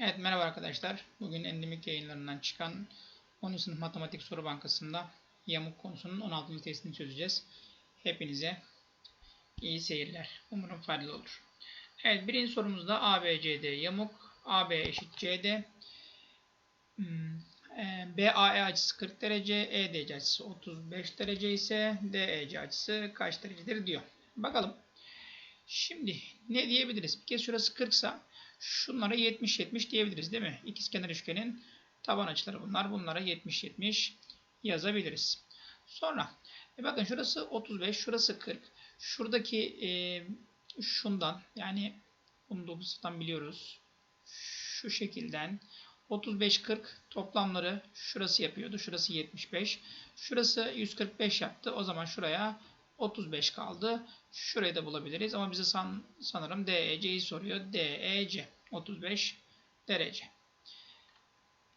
Evet merhaba arkadaşlar. Bugün endemik yayınlarından çıkan 10. sınıf matematik soru bankasında yamuk konusunun 16. testini çözeceğiz. Hepinize iyi seyirler. Umarım faydalı olur. Evet birinci sorumuzda ABCD yamuk. AB eşit CD. Hmm, e, BAE açısı 40 derece, EDC açısı 35 derece ise DEC açısı kaç derecedir diyor. Bakalım. Şimdi ne diyebiliriz? Bir kez şurası 40 sa şunlara 70-70 diyebiliriz değil mi? İkizkenar üçgenin taban açıları bunlar. Bunlara 70-70 yazabiliriz. Sonra e bakın şurası 35, şurası 40. Şuradaki e, şundan yani bunu 9'dan biliyoruz. Şu şekilden 35-40 toplamları şurası yapıyordu. Şurası 75. Şurası 145 yaptı. O zaman şuraya 35 kaldı. Şurayı da bulabiliriz ama bize san, sanırım DEC'yi soruyor. DEC 35 derece.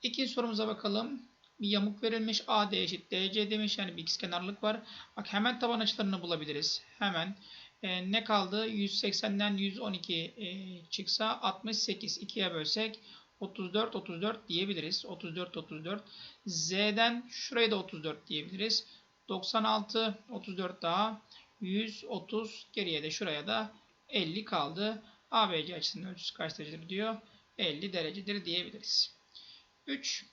İkinci sorumuza bakalım. Bir yamuk verilmiş. AD eşit DC demiş. Yani bir ikizkenarlık var. Bak hemen taban açılarını bulabiliriz. Hemen. E, ne kaldı? 180'den 112 e, çıksa 68. 2'ye bölsek 34 34 diyebiliriz. 34 34. Z'den şurayı da 34 diyebiliriz. 96 34 daha 130 geriye de şuraya da 50 kaldı. ABC açısının ölçüsü kaç derecedir diyor. 50 derecedir diyebiliriz. 3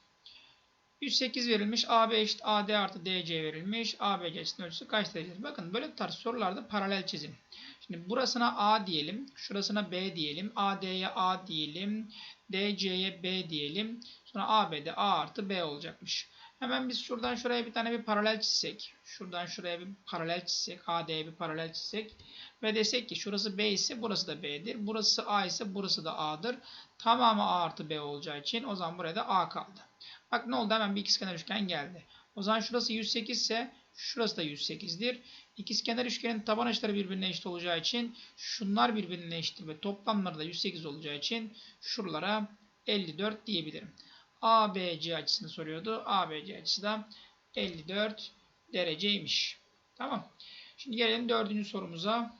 108 verilmiş. AB eşit AD artı DC verilmiş. ABC açısının ölçüsü kaç derecedir? Bakın böyle tarz sorularda paralel çizim. Şimdi burasına A diyelim. Şurasına B diyelim. AD'ye A diyelim. DC'ye B diyelim. Sonra AB'de A artı B olacakmış. Hemen biz şuradan şuraya bir tane bir paralel çizsek. Şuradan şuraya bir paralel çizsek. AD'ye bir paralel çizsek. Ve desek ki şurası B ise burası da B'dir. Burası A ise burası da A'dır. Tamamı A artı B olacağı için o zaman buraya da A kaldı. Bak ne oldu hemen bir ikizkenar üçgen geldi. O zaman şurası 108 ise şurası da 108'dir. İkizkenar üçgenin taban açıları birbirine eşit olacağı için şunlar birbirine eşittir ve toplamları da 108 olacağı için şuralara 54 diyebilirim. ABC açısını soruyordu. ABC açısı da 54 dereceymiş. Tamam. Şimdi gelelim dördüncü sorumuza.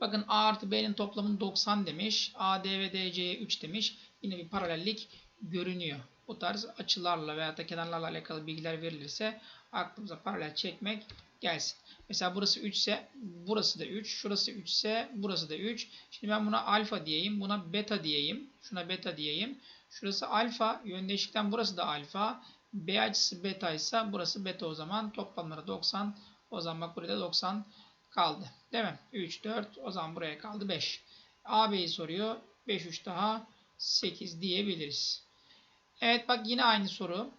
Bakın A artı B'nin toplamını 90 demiş. AD ve DC'ye 3 demiş. Yine bir paralellik görünüyor. Bu tarz açılarla veya da kenarlarla alakalı bilgiler verilirse aklımıza paralel çekmek gelsin. Mesela burası 3 ise burası da 3. Şurası 3 ise burası da 3. Şimdi ben buna alfa diyeyim. Buna beta diyeyim. Şuna beta diyeyim. Şurası alfa. Yöndeşlikten burası da alfa. B açısı beta ise burası beta o zaman. Toplamları 90. O zaman bak burada 90 kaldı. Değil mi? 3, 4. O zaman buraya kaldı 5. AB'yi soruyor. 5, 3 daha 8 diyebiliriz. Evet bak yine aynı soru.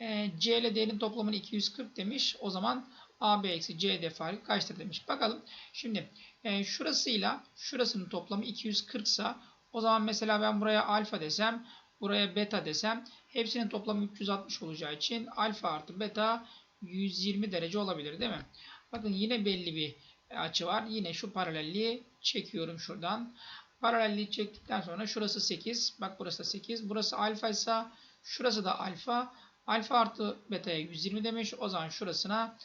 E, C ile D'nin toplamını 240 demiş. O zaman AB eksi CD farkı kaçtır demiş. Bakalım. Şimdi e, şurasıyla şurasının toplamı 240 ise o zaman mesela ben buraya alfa desem buraya beta desem hepsinin toplamı 360 olacağı için alfa artı beta 120 derece olabilir değil mi? Bakın yine belli bir açı var. Yine şu paralelliği çekiyorum şuradan. Paralelliği çektikten sonra şurası 8. Bak burası da 8. Burası alfa ise şurası da alfa. Alfa artı beta'ya 120 demiş. O zaman şurasına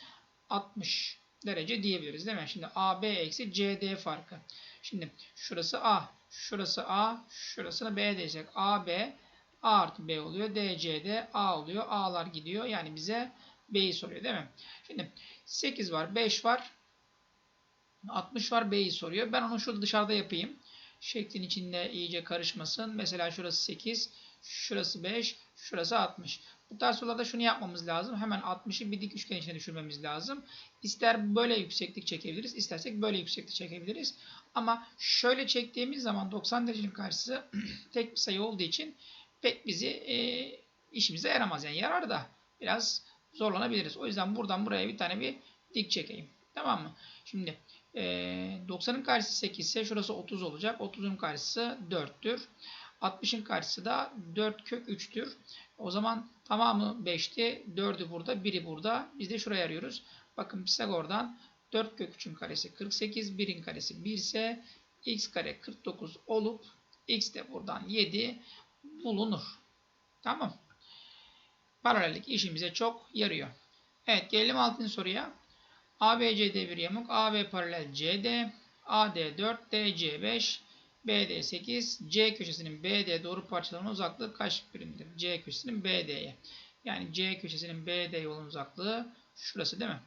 60 derece diyebiliriz değil mi? Şimdi AB eksi CD farkı. Şimdi şurası A. Şurası A. Şurasına B diyecek. AB A artı B oluyor. DC'de A oluyor. A'lar gidiyor. Yani bize B'yi soruyor değil mi? Şimdi 8 var. 5 var. 60 var. B'yi soruyor. Ben onu şurada dışarıda yapayım. Şeklin içinde iyice karışmasın. Mesela şurası 8. Şurası 5. Şurası 60. Bu tarz sorularda şunu yapmamız lazım. Hemen 60'ı bir dik üçgen içine düşürmemiz lazım. İster böyle yükseklik çekebiliriz. istersek böyle yükseklik çekebiliriz. Ama şöyle çektiğimiz zaman 90 derecenin karşısı tek bir sayı olduğu için pek bizi e, işimize yaramaz. Yani yarar da biraz zorlanabiliriz. O yüzden buradan buraya bir tane bir dik çekeyim. Tamam mı? Şimdi e, 90'ın karşısı 8 ise şurası 30 olacak. 30'un karşısı 4'tür. 60'ın karşısı da 4 kök 3'tür. O zaman tamamı 5'ti. 4'ü burada, 1'i burada. Biz de şuraya arıyoruz. Bakın Pisagor'dan 4 kök 3'ün karesi 48, 1'in karesi 1 ise x kare 49 olup x de buradan 7 bulunur. Tamam. Paralellik işimize çok yarıyor. Evet gelelim 6. soruya. ABCD bir yamuk. AB paralel CD. AD 4, DC 5. BD 8. C köşesinin BD doğru parçalarının uzaklığı kaç birimdir? C köşesinin BD'ye. Yani C köşesinin BD yolun uzaklığı şurası değil mi?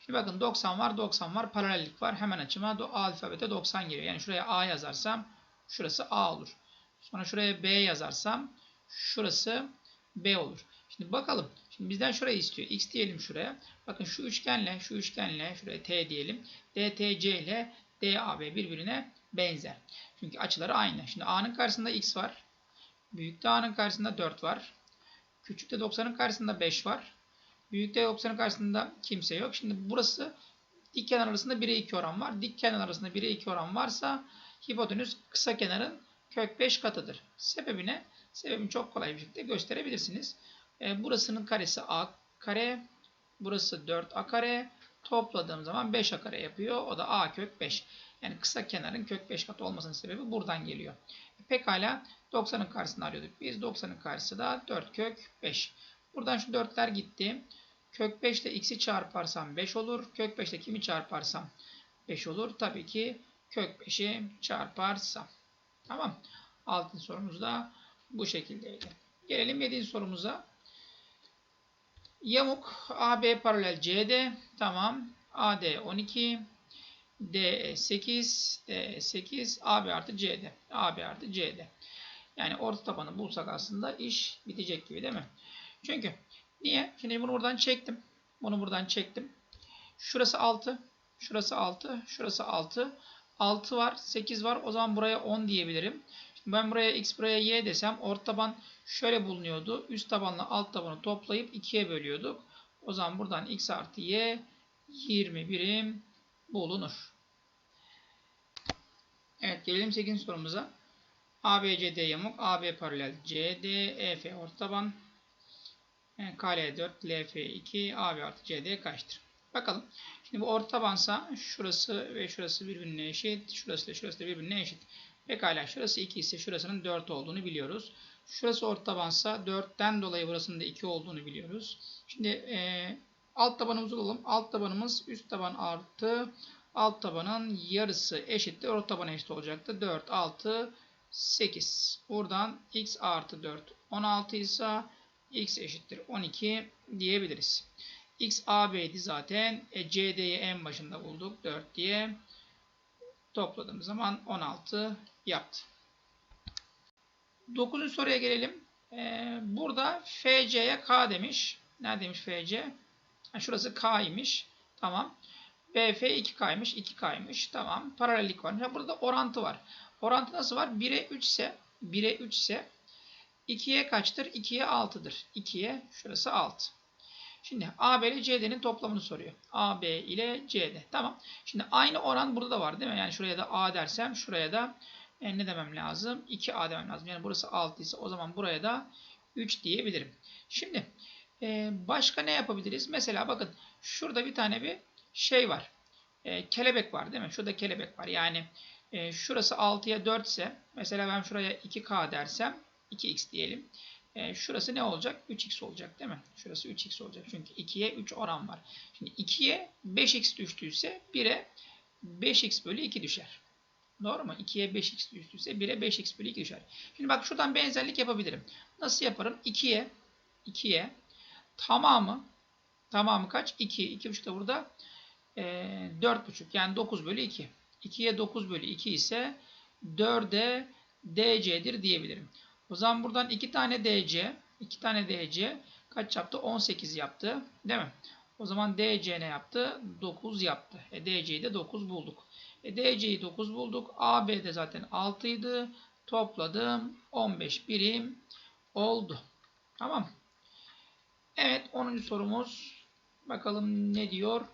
Şimdi bakın 90 var, 90 var, paralellik var. Hemen açıma alfabete 90 geliyor. Yani şuraya A yazarsam şurası A olur. Sonra şuraya B yazarsam şurası B olur. Şimdi bakalım. Şimdi bizden şurayı istiyor. X diyelim şuraya. Bakın şu üçgenle, şu üçgenle, şuraya T diyelim. DTC ile DAB birbirine benzer. Çünkü açıları aynı. Şimdi A'nın karşısında X var. Büyükte A'nın karşısında 4 var. Küçükte 90'ın karşısında 5 var. Büyükte 90'ın karşısında kimse yok. Şimdi burası dik kenar arasında 1'e 2 oran var. Dik kenar arasında 1'e 2 oran varsa hipotenüs kısa kenarın kök 5 katıdır. Sebebi ne? Sebebini çok kolay bir şekilde gösterebilirsiniz. E, burasının karesi a kare. Burası 4a kare. Topladığım zaman 5a kare yapıyor. O da a kök 5. Yani kısa kenarın kök 5 katı olmasının sebebi buradan geliyor. E, pekala 90'ın karşısını arıyorduk. Biz 90'ın karşısı da 4 kök 5. Buradan şu 4'ler gitti. Kök 5 ile x'i çarparsam 5 olur. Kök 5 ile kimi çarparsam 5 olur. Tabii ki kök 5'i çarparsam. Tamam. Altın sorumuz da bu şekildeydi. Gelelim 7. sorumuza. Yamuk AB paralel CD. Tamam. AD 12. DE 8. DE 8. AB artı CD. AB artı CD. Yani orta tabanı bulsak aslında iş bitecek gibi değil mi? Çünkü niye? Şimdi bunu buradan çektim. Bunu buradan çektim. Şurası 6. Şurası 6. Şurası 6. 6 var. 8 var. O zaman buraya 10 diyebilirim. Şimdi ben buraya x buraya y desem orta taban şöyle bulunuyordu. Üst tabanla alt tabanı toplayıp 2'ye bölüyorduk. O zaman buradan x artı y 20 birim bulunur. Evet gelelim 8. sorumuza. ABCD yamuk, AB paralel CD, EF orta taban, KL4, LF2, AB artı CD kaçtır? Bakalım. Şimdi bu orta tabansa şurası ve şurası birbirine eşit. Şurası da şurası da birbirine eşit. Pekala şurası 2 ise şurasının 4 olduğunu biliyoruz. Şurası orta tabansa 4'ten dolayı burasının da 2 olduğunu biliyoruz. Şimdi e, alt tabanımızı bulalım. Alt tabanımız üst taban artı alt tabanın yarısı eşittir. Orta tabana eşit olacaktı. 4, 6, 8. Buradan x artı 4 16 ise x eşittir 12 diyebiliriz. X AB'di zaten. E, CD'yi en başında bulduk. 4 diye. Topladığım zaman 16 yaptı. 9. soruya gelelim. Ee, burada FC'ye K demiş. Ne demiş FC? Ha, şurası K imiş. Tamam. BF 2K'ymış. 2K'ymış. Tamam. Paralellik var. Ha, burada orantı var. Orantı nasıl var? 1'e 3 ise 1'e 3 ise 2'ye kaçtır? 2'ye 6'dır. 2'ye şurası 6. Şimdi AB ile CD'nin toplamını soruyor. AB ile CD. Tamam. Şimdi aynı oran burada da var değil mi? Yani şuraya da A dersem şuraya da e, ne demem lazım? 2A demem lazım. Yani burası 6 ise o zaman buraya da 3 diyebilirim. Şimdi e, başka ne yapabiliriz? Mesela bakın şurada bir tane bir şey var. E, kelebek var değil mi? Şurada kelebek var. Yani e, şurası 6'ya 4 ise mesela ben şuraya 2K dersem 2X diyelim. E, şurası ne olacak? 3x olacak değil mi? Şurası 3x olacak. Çünkü 2'ye 3 oran var. Şimdi 2'ye 5x düştüyse 1'e 5x bölü 2 düşer. Doğru mu? 2'ye 5x düştüyse 1'e 5x bölü 2 düşer. Şimdi bak şuradan benzerlik yapabilirim. Nasıl yaparım? 2'ye 2'ye tamamı tamamı kaç? 2. 2,5 da burada e, 4,5 yani 9 bölü 2. 2'ye 9 bölü 2 ise 4'e DC'dir diyebilirim. O zaman buradan 2 tane DC, 2 tane DC kaç yaptı? 18 yaptı. Değil mi? O zaman DC ne yaptı? 9 yaptı. E DC'yi de 9 bulduk. E DC'yi 9 bulduk. AB de zaten 6 idi. Topladım. 15 birim oldu. Tamam. Evet 10. sorumuz. Bakalım ne diyor?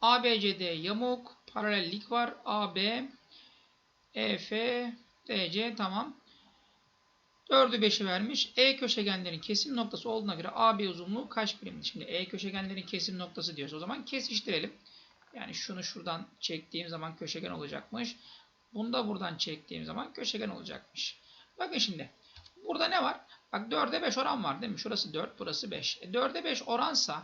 ABCD yamuk. Paralellik var. AB EF DC tamam. 4'ü 5'i vermiş. E köşegenlerin kesim noktası olduğuna göre AB uzunluğu kaç birimdir? Şimdi E köşegenlerin kesim noktası diyoruz. O zaman kesiştirelim. Yani şunu şuradan çektiğim zaman köşegen olacakmış. Bunu da buradan çektiğim zaman köşegen olacakmış. Bakın şimdi. Burada ne var? Bak 4'e 5 oran var değil mi? Şurası 4, burası 5. E 4'e 5 oransa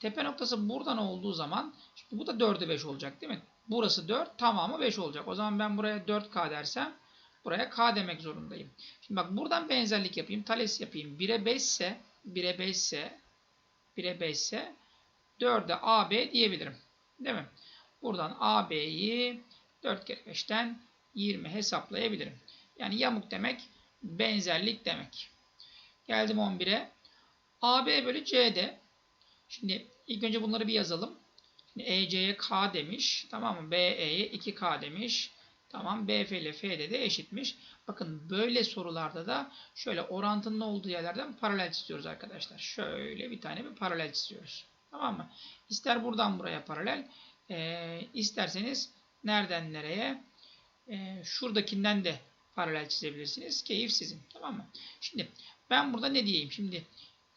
tepe noktası buradan olduğu zaman bu da 4'e 5 olacak değil mi? Burası 4, tamamı 5 olacak. O zaman ben buraya 4K dersem buraya k demek zorundayım. Şimdi bak buradan benzerlik yapayım. Thales yapayım. 1'e 5 ise 1'e 5 ise 1'e 5 ise 4'e AB diyebilirim. Değil mi? Buradan AB'yi 4 kere 5'ten 20 hesaplayabilirim. Yani yamuk demek benzerlik demek. Geldim 11'e. AB bölü CD. Şimdi ilk önce bunları bir yazalım. Şimdi EC'ye K demiş. Tamam mı? BE'ye 2K demiş. Tamam. BF ile FD de eşitmiş. Bakın böyle sorularda da şöyle orantının olduğu yerlerden paralel istiyoruz arkadaşlar. Şöyle bir tane bir paralel istiyoruz. Tamam mı? İster buradan buraya paralel. E, isterseniz nereden nereye? E, şuradakinden de paralel çizebilirsiniz. Keyif sizin. Tamam mı? Şimdi ben burada ne diyeyim? Şimdi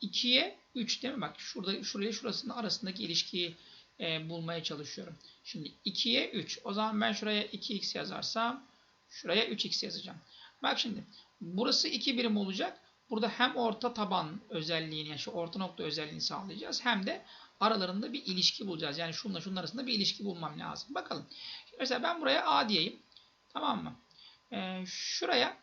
2'ye 3 değil mi? Bak şurada şuraya şurasının arasındaki ilişkiyi e, bulmaya çalışıyorum. Şimdi 2'ye 3. O zaman ben şuraya 2x yazarsam şuraya 3x yazacağım. Bak şimdi burası 2 birim olacak. Burada hem orta taban özelliğini yani şu orta nokta özelliğini sağlayacağız. Hem de aralarında bir ilişki bulacağız. Yani şunla şunun arasında bir ilişki bulmam lazım. Bakalım. Mesela ben buraya A diyeyim. Tamam mı? Ee, şuraya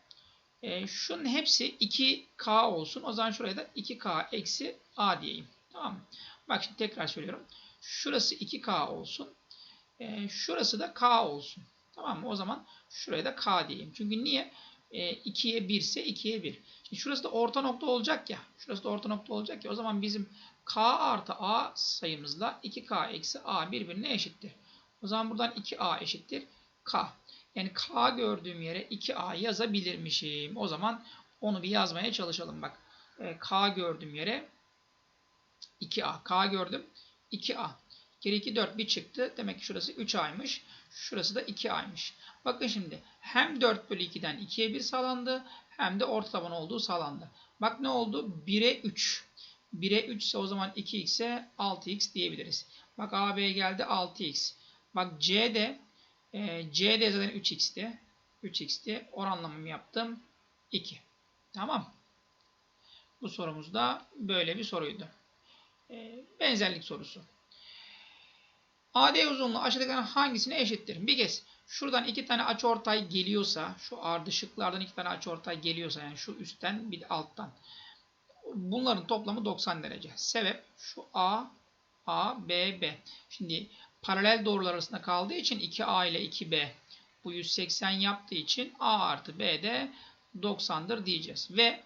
e, şunun hepsi 2K olsun. O zaman şuraya da 2K eksi A diyeyim. Tamam mı? Bak şimdi tekrar söylüyorum. Şurası 2K olsun. E, şurası da K olsun. Tamam mı? O zaman şuraya da K diyeyim. Çünkü niye? E, 2'ye 1 ise 2'ye 1. Şimdi şurası da orta nokta olacak ya. Şurası da orta nokta olacak ya. O zaman bizim K artı A sayımızla 2K eksi A birbirine eşittir. O zaman buradan 2A eşittir K. Yani K gördüğüm yere 2A yazabilirmişim. O zaman onu bir yazmaya çalışalım bak. E, K gördüğüm yere 2A. K gördüm. 2A. Geri 2 4 bir çıktı. Demek ki şurası 3A'ymış. Şurası da 2A'ymış. Bakın şimdi hem 4 bölü 2'den 2'ye 1 sağlandı. Hem de orta taban olduğu sağlandı. Bak ne oldu? 1'e 3. 1'e 3 ise o zaman 2x'e 6x diyebiliriz. Bak AB geldi 6x. Bak C'de e, C'de zaten 3x'ti. 3x'ti. Oranlamamı yaptım. 2. Tamam. Bu sorumuz da böyle bir soruydu. E, benzerlik sorusu. AD uzunluğu aşağıdakilerden hangisine eşittir? Bir kez şuradan iki tane açıortay geliyorsa, şu ardışıklardan iki tane açıortay geliyorsa yani şu üstten bir alttan. Bunların toplamı 90 derece. Sebep şu A, A, B, B. Şimdi paralel doğrular arasında kaldığı için 2A ile 2B bu 180 yaptığı için A artı B de 90'dır diyeceğiz. Ve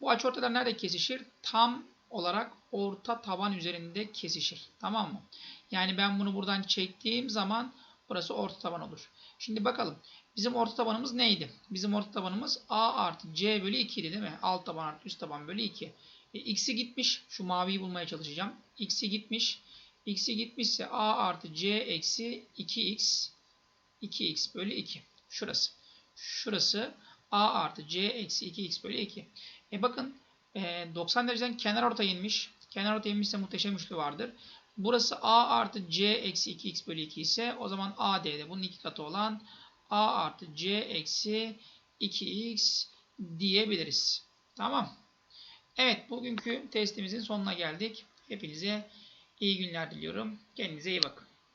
bu açıortaylar nerede kesişir? Tam olarak orta taban üzerinde kesişir. Tamam mı? Yani ben bunu buradan çektiğim zaman burası orta taban olur. Şimdi bakalım. Bizim orta tabanımız neydi? Bizim orta tabanımız A artı C bölü 2 idi değil mi? Alt taban artı üst taban bölü 2. E, x'i gitmiş. Şu maviyi bulmaya çalışacağım. x'i gitmiş. x'i gitmişse A artı C eksi 2x 2x bölü 2. Şurası. Şurası A artı C eksi 2x bölü 2. E bakın e, 90 dereceden kenar orta inmiş. Kenar orta inmişse muhteşem üçlü vardır. Burası A artı C eksi 2x bölü 2 ise o zaman AD'de bunun iki katı olan A artı C eksi 2x diyebiliriz. Tamam. Evet bugünkü testimizin sonuna geldik. Hepinize iyi günler diliyorum. Kendinize iyi bakın.